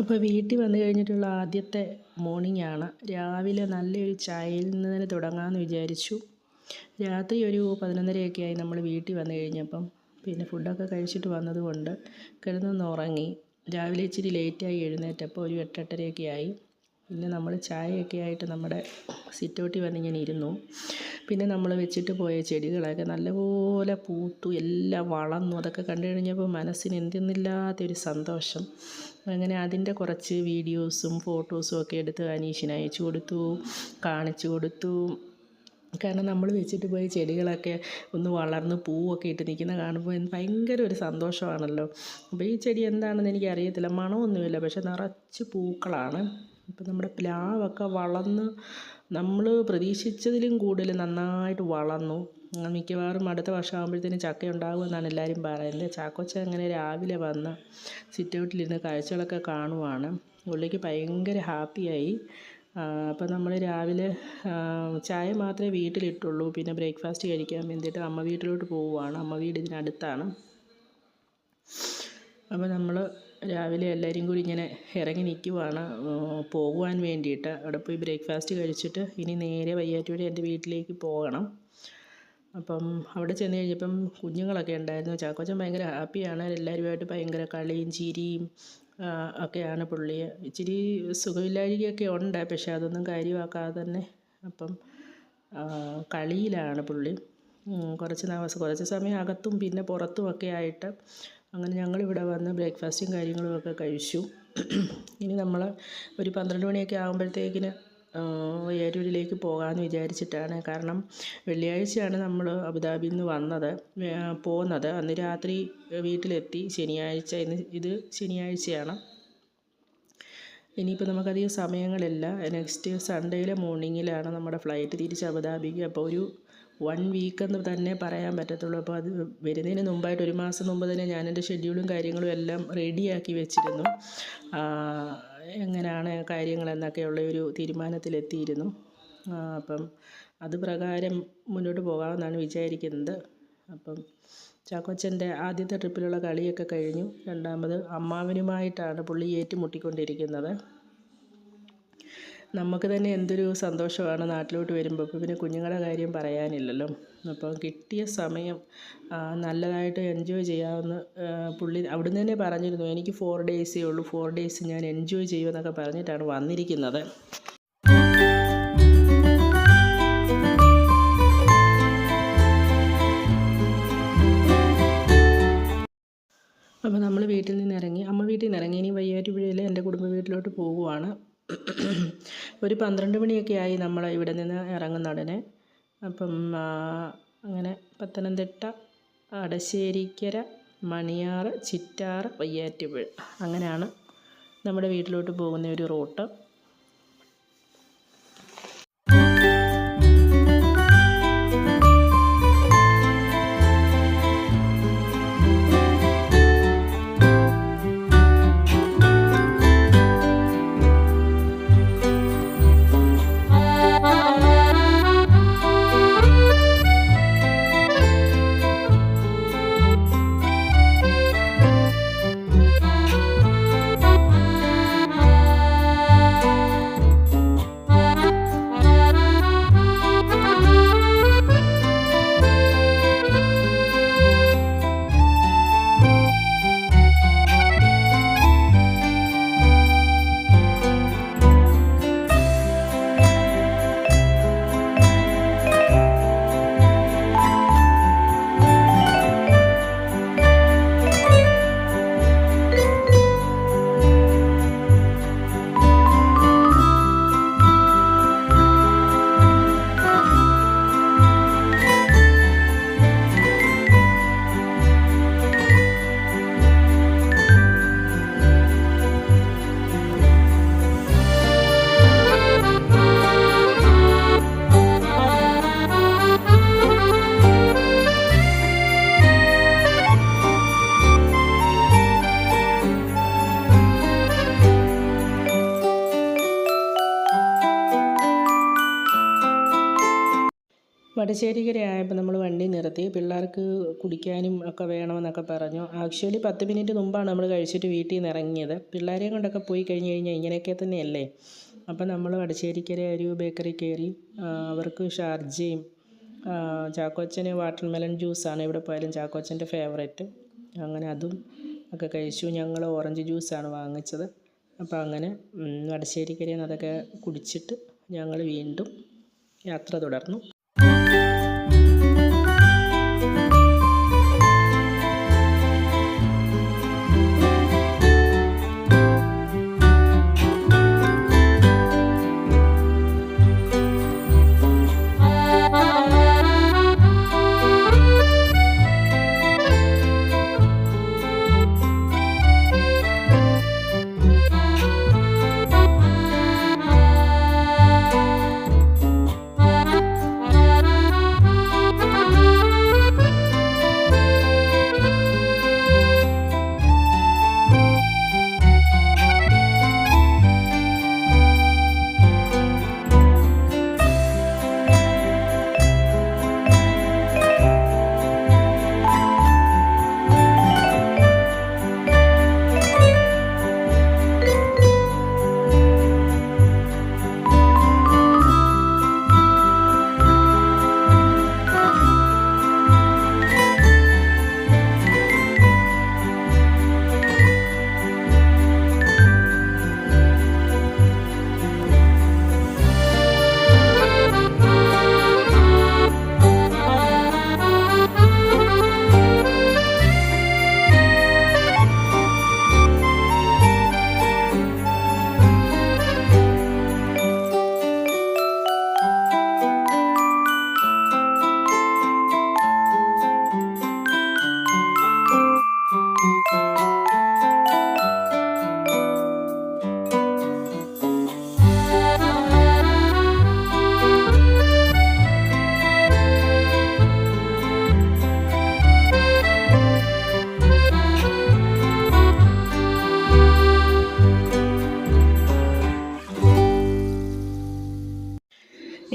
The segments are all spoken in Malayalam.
അപ്പോൾ വീട്ടിൽ വന്നു കഴിഞ്ഞിട്ടുള്ള ആദ്യത്തെ മോർണിംഗ് ആണ്. രാവിലെ നല്ലൊരു ചായയിൽ നിന്ന് തന്നെ തുടങ്ങാമെന്ന് വിചാരിച്ചു. രാത്രി ഒരു പതിനൊന്നരയൊക്കെ ആയി നമ്മൾ വീട്ടിൽ വന്നു കഴിഞ്ഞപ്പം. പിന്നെ ഫുഡൊക്കെ കഴിച്ചിട്ട് വന്നതുകൊണ്ട് കിടന്നൊന്ന് ഉറങ്ങി. രാവിലെ ഇച്ചിരി ലേറ്റായി എഴുന്നേറ്റപ്പോൾ ഒരു എട്ടെട്ടരയൊക്കെ ആയി. പിന്നെ നമ്മൾ ചായയൊക്കെ ആയിട്ട് നമ്മുടെ സിറ്റൗട്ടിൽ വന്നിങ്ങനെ ഇരുന്നു. പിന്നെ നമ്മൾ വെച്ചിട്ട് പോയ ചെടികളൊക്കെ നല്ലപോലെ പൂത്തു എല്ലാം വളർന്നു. അതൊക്കെ കണ്ടു കഴിഞ്ഞപ്പോൾ മനസ്സിന് എന്തെന്നില്ലാത്തൊരു സന്തോഷം. അങ്ങനെ അതിന്റെ കുറച്ച് വീഡിയോസും ഫോട്ടോസും ഒക്കെ എടുത്ത് അനീഷിന് അയച്ചു കൊടുത്തു കാണിച്ചു കൊടുത്തു. കാരണം നമ്മൾ വെച്ചിട്ട് പോയ ചെടികളൊക്കെ ഒന്ന് വളർന്ന് പൂവൊക്കെ ഇട്ട് നിൽക്കുന്ന കാണുമ്പോൾ ഭയങ്കര ഒരു സന്തോഷമാണല്ലോ. അപ്പോൾ ഈ ചെടി എന്താണെന്ന് എനിക്ക് അറിയത്തില്ല മണമൊന്നുമില്ല. പക്ഷെ നിറച്ച് പൂക്കളാണ്. ഇപ്പം നമ്മുടെ പ്ലാവൊക്കെ വളർന്ന് നമ്മൾ പ്രതീക്ഷിച്ചതിലും കൂടുതൽ നന്നായിട്ട് വളർന്നു. മിക്കവാറും അടുത്ത വർഷം ആകുമ്പോഴത്തേനും ചക്ക ഉണ്ടാകുമെന്നാണ് എല്ലാവരും പറയുന്നത്. ചാക്കോച്ച അങ്ങനെ രാവിലെ വന്ന് സിറ്റൗട്ടിലിരുന്ന് കാഴ്ചകളൊക്കെ കാണുവാണ്. പുള്ളിക്ക് ഭയങ്കര ഹാപ്പിയായി. അപ്പോൾ നമ്മൾ രാവിലെ ചായ മാത്രമേ വീട്ടിലിട്ടുള്ളൂ. പിന്നെ ബ്രേക്ക്ഫാസ്റ്റ് കഴിക്കാൻ വേണ്ടിയിട്ട് അമ്മ വീട്ടിലോട്ട് പോവുകയാണ് അമ്മ വീട് ഇതിനടുത്താണ് അപ്പോൾ നമ്മൾ രാവിലെ എല്ലാവരും കൂടി ഇങ്ങനെ ഇറങ്ങി നിൽക്കുവാണ്. പോകുവാൻ വേണ്ടിയിട്ട് അവിടെ പോയി ബ്രേക്ക്ഫാസ്റ്റ് കഴിച്ചിട്ട് ഇനി നേരെ വയ്യാറ്റൂടെ എന്റെ വീട്ടിലേക്ക് പോകണം. അപ്പം അവിടെ ചെന്ന് കഴിഞ്ഞപ്പം കുഞ്ഞുങ്ങളൊക്കെ ഉണ്ടായിരുന്നു. ചാക്കോച്ചൻ ഭയങ്കര ഹാപ്പിയാണ്. എല്ലാവരുമായിട്ട് ഭയങ്കര കളിയും ചിരിയും ഒക്കെയാണ് പുള്ളി. ഇച്ചിരി സുഖമില്ലായ്കയൊക്കെ ഉണ്ട് പക്ഷേ അതൊന്നും കാര്യമാക്കാതെ തന്നെ അപ്പം കളിയിലാണ് പുള്ളി. കുറച്ച് ദിവസം കുറച്ച് സമയം അകത്തും പിന്നെ പുറത്തുമൊക്കെ ആയിട്ട് അങ്ങനെ ഞങ്ങളിവിടെ വന്ന് ബ്രേക്ക്ഫാസ്റ്റും കാര്യങ്ങളും ഒക്കെ കഴിച്ചു. ഇനി നമ്മൾ ഒരു പന്ത്രണ്ട് മണിയൊക്കെ ആകുമ്പോഴത്തേക്കിന് വയ്യാരൂരിലേക്ക് പോകാമെന്ന് വിചാരിച്ചിട്ടാണ്. കാരണം വെള്ളിയാഴ്ചയാണ് നമ്മൾ അബുദാബിയിൽ നിന്ന് വന്നത് പോകുന്നത് അന്ന് രാത്രി വീട്ടിലെത്തി. ശനിയാഴ്ച ഇന്ന് ഇത് ശനിയാഴ്ചയാണ്. ഇനിയിപ്പോൾ നമുക്കധികം സമയങ്ങളില്ല. നെക്സ്റ്റ് സൺഡേയിലെ മോർണിംഗിലാണ് നമ്മുടെ ഫ്ലൈറ്റ് തിരിച്ച് അബുദാബിക്ക്. അപ്പോൾ ഒരു വൺ വീക്ക് എന്ന് തന്നെ പറയാൻ പറ്റത്തുള്ളൂ. അപ്പോൾ അത് വരുന്നതിന് മുമ്പായിട്ട് ഒരു മാസം മുമ്പ് തന്നെ ഞാൻ എന്റെ ഷെഡ്യൂളും കാര്യങ്ങളും എല്ലാം റെഡിയാക്കി വെച്ചിരുന്നു. എങ്ങനെയാണ് കാര്യങ്ങളെന്നൊക്കെയുള്ള ഒരു തീരുമാനത്തിലെത്തിയിരുന്നു. അപ്പം അത് പ്രകാരം മുന്നോട്ട് പോകാമെന്നാണ് വിചാരിക്കുന്നത്. അപ്പം ചാക്കോച്ചന്റെ ആദ്യത്തെ ട്രിപ്പിലുള്ള കളിയൊക്കെ കഴിഞ്ഞു. രണ്ടാമത് അമ്മാവനുമായിട്ടാണ് പുള്ളി ഏറ്റുമുട്ടിക്കൊണ്ടിരിക്കുന്നത്. നമുക്ക് തന്നെ എന്തൊരു സന്തോഷമാണ് നാട്ടിലോട്ട് വരുമ്പോൾ അപ്പോൾ പിന്നെ കുഞ്ഞുങ്ങളുടെ കാര്യം പറയാനില്ലല്ലോ. അപ്പോൾ കിട്ടിയ സമയം നല്ലതായിട്ട് എൻജോയ് ചെയ്യാമെന്ന് പുള്ളി അവിടുന്ന് തന്നെ പറഞ്ഞിരുന്നു എനിക്ക് ഫോർ ഡേയ്സേ ഉള്ളൂ. ഫോർ ഡേയ്സ് ഞാൻ എൻജോയ് ചെയ്യുമെന്നൊക്കെ പറഞ്ഞിട്ടാണ് വന്നിരിക്കുന്നത്. അപ്പോൾ നമ്മൾ വീട്ടിൽ നിന്ന് ഇറങ്ങി അമ്മ വീട്ടിൽ നിന്ന് ഇറങ്ങി. ഇനി വയ്യാറ്റുപുഴയിൽ എന്റെ കുടുംബ വീട്ടിലോട്ട് പോകുവാണ്. ഒരു പന്ത്രണ്ട് മണിയൊക്കെ ആയി നമ്മൾ ഇവിടെ നിന്ന് ഇറങ്ങുന്ന ഉടനെ അപ്പം അങ്ങനെ പത്തനംതിട്ട അടശ്ശേരിക്കര മണിയാർ ചിറ്റാർ വയ്യാറ്റുപുഴ അങ്ങനെയാണ് നമ്മുടെ വീട്ടിലോട്ട് പോകുന്ന ഒരു റൂട്ട്. വടശ്ശേരിക്കര ആയപ്പോൾ നമ്മൾ വണ്ടി നിർത്തി. പിള്ളേർക്ക് കുടിക്കാനും ഒക്കെ വേണമെന്നൊക്കെ പറഞ്ഞു. ആക്ച്വലി പത്ത് മിനിറ്റ് മുമ്പാണ് നമ്മൾ കഴിച്ചിട്ട് വീട്ടിൽ നിന്ന് ഇറങ്ങിയത്. പിള്ളേരെയും കൊണ്ടൊക്കെ പോയി കഴിഞ്ഞ് കഴിഞ്ഞാൽ ഇങ്ങനെയൊക്കെ തന്നെയല്ലേ? അപ്പം നമ്മൾ വടശ്ശേരിക്കര ഒരു ബേക്കറി കയറി അവർക്ക് ഷാർജയും ചാക്കോച്ചന് വാട്ടർ മെലൺ ജ്യൂസാണ് എവിടെ പോയാലും ചാക്കോച്ചന്റെ ഫേവറേറ്റ്. അങ്ങനെ അതും ഒക്കെ കഴിച്ചു. ഞങ്ങൾ ഓറഞ്ച് ജ്യൂസാണ് വാങ്ങിച്ചത്. അപ്പോൾ അങ്ങനെ വടശ്ശേരിക്കരയിൽ നിന്ന് അതൊക്കെ കുടിച്ചിട്ട് ഞങ്ങൾ വീണ്ടും യാത്ര തുടർന്നു.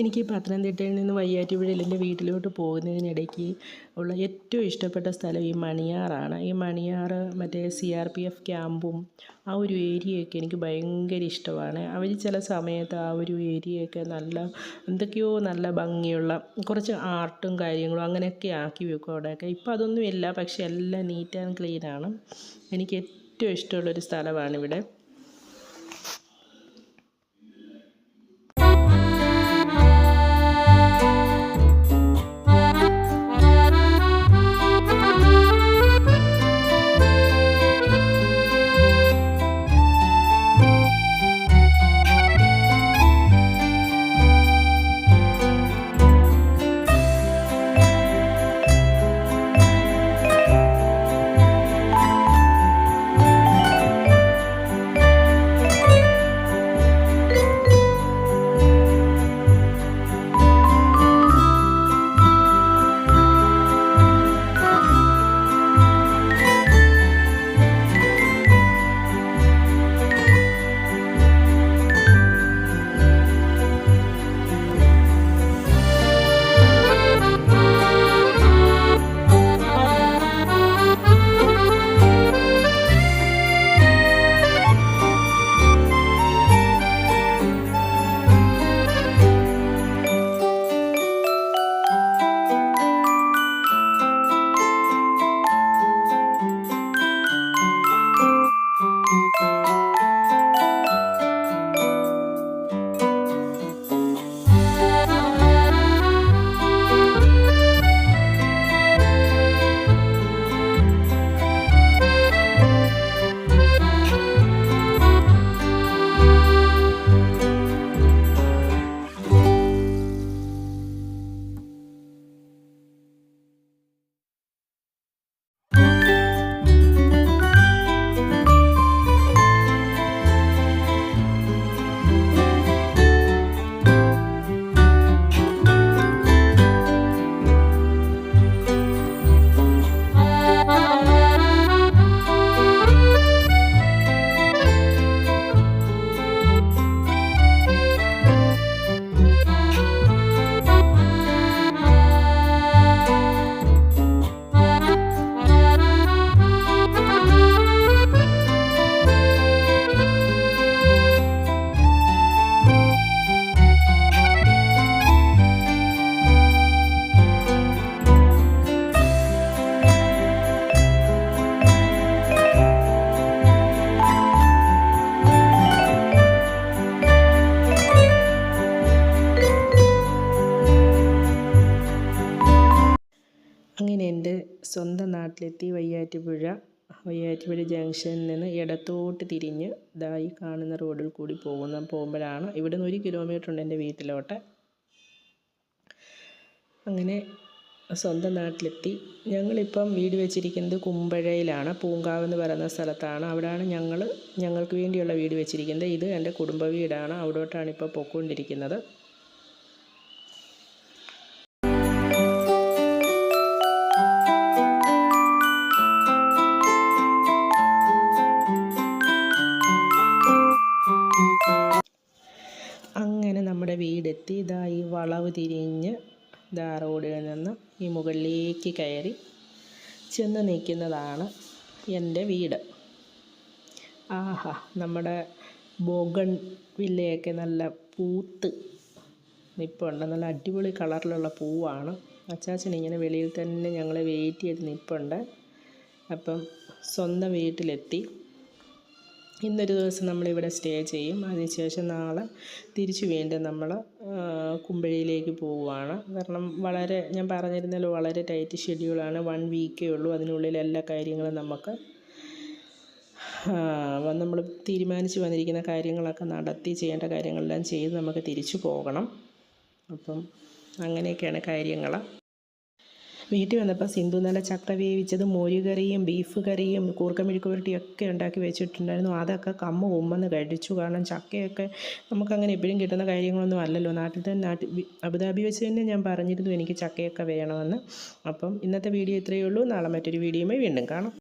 എനിക്ക് പത്തനംതിട്ടയിൽ നിന്ന് വയ്യാറ്റുപുഴയിൽ എന്റെ വീട്ടിലോട്ട് പോകുന്നതിനിടയ്ക്ക് ഉള്ള ഏറ്റവും ഇഷ്ടപ്പെട്ട സ്ഥലം ഈ മണിയാറാണ്. ഈ മണിയാർ മറ്റേ സി ആർ പി എഫ് ക്യാമ്പും ആ ഒരു ഏരിയയൊക്കെ എനിക്ക് ഭയങ്കര ഇഷ്ടമാണ്. അവർ ചില സമയത്ത് ആ ഒരു ഏരിയയൊക്കെ നല്ല എന്തൊക്കെയോ നല്ല ഭംഗിയുള്ള കുറച്ച് ആർട്ടും കാര്യങ്ങളും അങ്ങനെയൊക്കെ ആക്കി വെക്കും അവിടെയൊക്കെ. ഇപ്പം അതൊന്നുമില്ല പക്ഷേ എല്ലാം നീറ്റ് ആൻഡ് ക്ലീനാണ് എനിക്ക് ഏറ്റവും ഇഷ്ടമുള്ളൊരു സ്ഥലമാണിവിടെ. സ്വന്തം നാട്ടിലെത്തി വയ്യാറ്റുപുഴ വയ്യാറ്റുപുഴ ജംഗ്ഷനിൽ നിന്ന് ഇടത്തോട്ട് തിരിഞ്ഞ് ദാ ഈ കാണുന്ന റോഡിൽ കൂടി പോകുന്ന പോകുമ്പോഴാണ് ഇവിടെ നിന്ന് ഒരു കിലോമീറ്റർ ഉണ്ട് എന്റെ വീട്ടിലോട്ട്. അങ്ങനെ സ്വന്തം നാട്ടിലെത്തി. ഞങ്ങളിപ്പം വീട് വെച്ചിരിക്കുന്നത് കുമ്പഴയിലാണ് പൂങ്കാവ് എന്ന് പറയുന്ന സ്ഥലത്താണ്. അവിടെയാണ് ഞങ്ങൾ ഞങ്ങൾക്ക് വേണ്ടിയുള്ള വീട് വെച്ചിരിക്കുന്നത്. ഇത് എന്റെ കുടുംബ വീടാണ്. അവിടോട്ടാണ് ഇപ്പോൾ പൊയ്ക്കൊണ്ടിരിക്കുന്നത്. അങ്ങനെ നമ്മുടെ വീടെത്തി ഇതാ ഈ വളവ് തിരിഞ്ഞ് ഇതാ റോഡിൽ നിന്ന് ഈ മുകളിലേക്ക് കയറി ചെന്ന് നിൽക്കുന്നതാണ് എന്റെ വീട്. ആഹാ നമ്മുടെ ബോഗൺ വില്ലയൊക്കെ നല്ല പൂത്ത് നിൽപ്പുണ്ട് നല്ല അടിപൊളി കളറിലുള്ള പൂവാണ്. അച്ചാച്ചൻ ഇങ്ങനെ വെളിയിൽ തന്നെ ഞങ്ങളെ വെയിറ്റ് ചെയ്ത് നിൽപ്പുണ്ട് അപ്പം സ്വന്തം വീട്ടിലെത്തി. ഇന്നൊരു ദിവസം നമ്മളിവിടെ സ്റ്റേ ചെയ്യും. അതിനുശേഷം നാളെ തിരിച്ചു വീണ്ടും നമ്മൾ കുമ്പഴിയിലേക്ക് പോവുകയാണ് കാരണം വളരെ ഞാൻ പറഞ്ഞിരുന്നല്ലോ വളരെ ടൈറ്റ് ഷെഡ്യൂളാണ്. വൺ വീക്കേ ഉള്ളൂ. അതിനുള്ളിൽ എല്ലാ കാര്യങ്ങളും നമുക്ക് നമ്മൾ തീരുമാനിച്ച് വന്നിരിക്കുന്ന കാര്യങ്ങളൊക്കെ നടത്തി ചെയ്യേണ്ട കാര്യങ്ങളെല്ലാം ചെയ്ത് നമുക്ക് തിരിച്ചു പോകണം. അപ്പം അങ്ങനെയൊക്കെയാണ് കാര്യങ്ങൾ വീട്ടിൽ വന്നപ്പോൾ സിന്ധു നല്ല ചക്ക വേവിച്ചത് മോരുകറിയും ബീഫ് കറിയും കൂർക്ക പുരട്ടിയൊക്കെ ഉണ്ടാക്കി വെച്ചിട്ടുണ്ടായിരുന്നു. അതൊക്കെ കമ്മ ഉമ്മെന്ന് കഴിച്ചു കാരണം ചക്കയൊക്കെ നമുക്കങ്ങനെ എപ്പോഴും കിട്ടുന്ന കാര്യങ്ങളൊന്നും അല്ലല്ലോ. നാട്ടിൽ തന്നെ നാട്ടിൽ അബുദാബി വെച്ച് തന്നെ ഞാൻ പറഞ്ഞിരുന്നു എനിക്ക് ചക്കയൊക്കെ വേണമെന്ന്. അപ്പം ഇന്നത്തെ വീഡിയോ ഇത്രയേ ഉള്ളൂ. നാളെ മറ്റൊരു വീഡിയോയുമായി വീണ്ടും കാണാം.